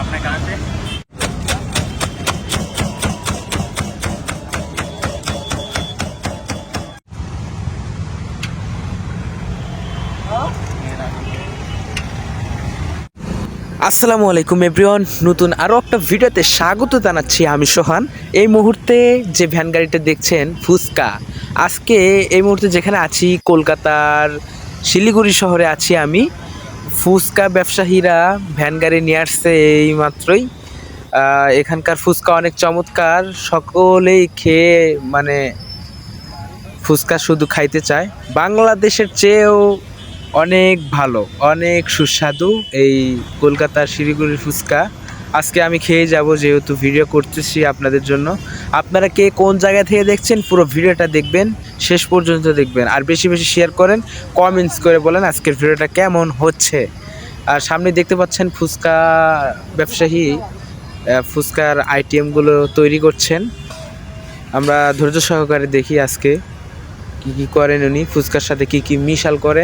अपने कहाँ से আসসালামু আলাইকুম এভরিওয়ান নতুন আরও একটা ভিডিওতে স্বাগত জানাচ্ছি আমি সোহান এই মুহূর্তে যে ভ্যান গাড়িটা দেখছেন ফুচকা আজকে এই মুহূর্তে যেখানে আছি, কলকাতার শিলিগুড়ি শহরে আছি আমি। ফুচকা ব্যবসায়ীরা ভ্যান গাড়ি নিয়ে আসছে এই মাত্রই এখানকার ফুচকা অনেক চমৎকার। সকলেই খেয়ে মানে ফুচকা শুধু খাইতে চায়। বাংলাদেশের চেয়েও অনেক ভালো, অনেক সুস্বাদু এই কলকাতার শিলিগুড়ির ফুচকা। আজকে আমি খেয়ে যাব যেহেতু ভিডিও করতেছি আপনাদের জন্য। আপনারা কে কোন জায়গা থেকে দেখছেন, পুরো ভিডিওটা দেখবেন, শেষ পর্যন্ত দেখবেন। আর বেশি বেশি শেয়ার করেন কমেন্টস করে বলেন আজকের ভিডিওটা কেমন হচ্ছে। আর সামনে দেখতে পাচ্ছেন ফুচকা ব্যবসায়ী ফুচকার আইটেমগুলো তৈরি করছেন। আমরা ধৈর্য সহকারে দেখি আজকে কি কি করেন উনি, ফুচকার সাথে কি কি মিশাল করে।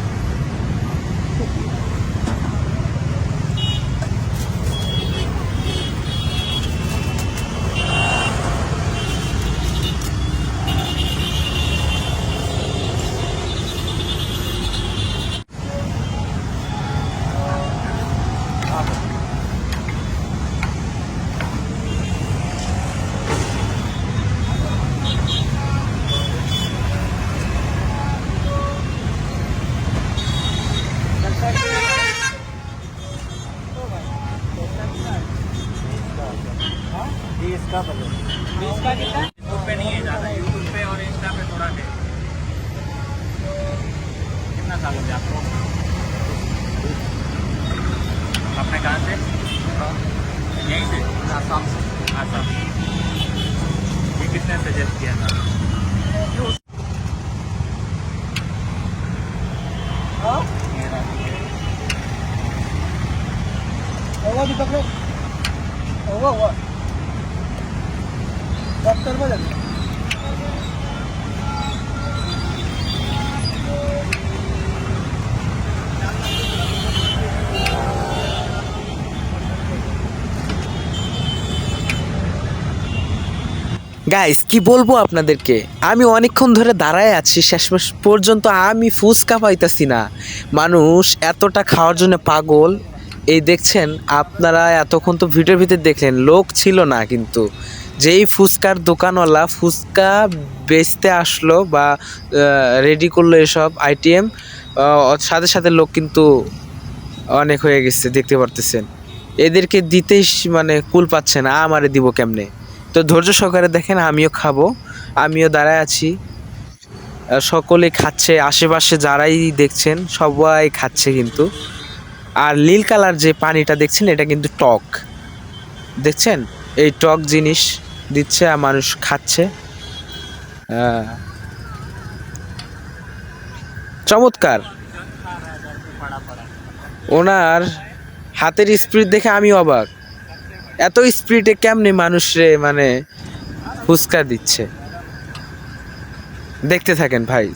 यूट्यूब पे नहीं है ज़्यादा यूट्यूब पे और इंस्टा पे थोड़ा है कितना साल हो गया आपको अपने कहाँ से यहीं से आसाम से आसाम ये किसने सजेस्ट किया था গাইস কি বলব আপনাদেরকে? আমি অনেকক্ষণ ধরে দাঁড়ায় আছি, শেষমেশ পর্যন্ত আমি ফুচকা পাইতাছি না। মানুষ এতটা খাওয়ার জন্য পাগল। এই দেখছেন, আপনারা এতক্ষণ তো ভিডিওর ভিতরে দেখলেন, লোক ছিল না কিন্তু। যেই ফুচকার দোকানওয়ালা ফুচকা বেচতে আসলো বা রেডি করল এসব আইটেম সাথে সাথে লোক কিন্তু অনেক হয়ে গেছে, দেখতে পারতেছেন। এদেরকে দিতেই মানে কুল পাচ্ছে না, আমারে দিব কেমনে? তো ধৈর্য সহকারে দেখেন, আমিও খাব, আমিও দাঁড়ায় আছি। সকলে খাচ্ছে, আশেপাশে যারাই দেখছেন, সবাই খাচ্ছে কিন্তু। আর নীল কালার যে পানিটা দেখছেন, এটা কিন্তু টক। দেখছেন? এই টক জিনিস। দিচ্ছে আর মানুষ খাচ্ছে। আহ, চমৎকার। ওনার হাতের স্পিড দেখে আমি অবাক। এত স্পিডে মানুষ মানুষরে মানে ফুচকা দিচ্ছে। দেখতে থাকেন ভাই।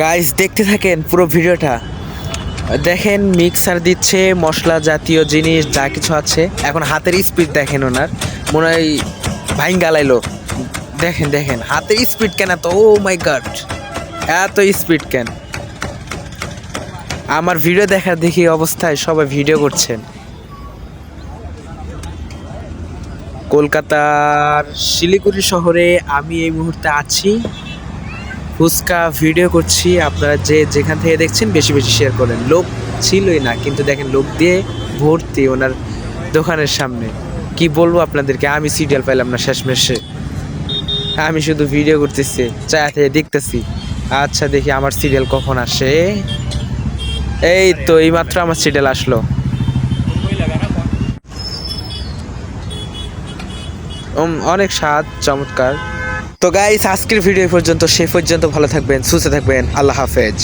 গাইস দেখতে থাকেন পুরো ভিডিওটা। দেখেন মিক্সার দিচ্ছে মশলা জাতীয় জিনিস, যা কিছু আছে। এখন হাতের স্পিড দেখেন ওনার। মনে হয় ভাইন গালাইলো দেখেন দেখেন, হাতের স্পিড কেন তো ও মাই গড এত স্পিড কেন? আমার ভিডিও দেখার দেখি অবস্থায় সবাই ভিডিও করছেন। কলকাতার শিলিগুড়ি শহরে আমি এই মুহূর্তে আছি। ফুচকা ভিডিও করছি, আপনারা যে যেখান থেকে দেখছেন বেশি বেশি শেয়ার করেন। লোক ছিলই না, কিন্তু দেখেন লোক দিয়ে ভর্তি ওনার দোকানের সামনে। কি বলব আপনাদেরকে, আমি সিরিয়াল পাইলাম না শেষমেশে। আমি শুধু ভিডিও করতেছি চায়া থেকে দেখতেছি। আচ্ছা দেখি আমার সিরিয়াল কখন আসে। এই তো, এইমাত্র আমার সিরিয়াল আসলো। অনেক স্বাদ, চমৎকার। তো গাইস আজকের ভিডিও পর্যন্ত। সে পর্যন্ত ভালো থাকবেন সুস্থ থাকবেন। আল্লাহ হাফেজ।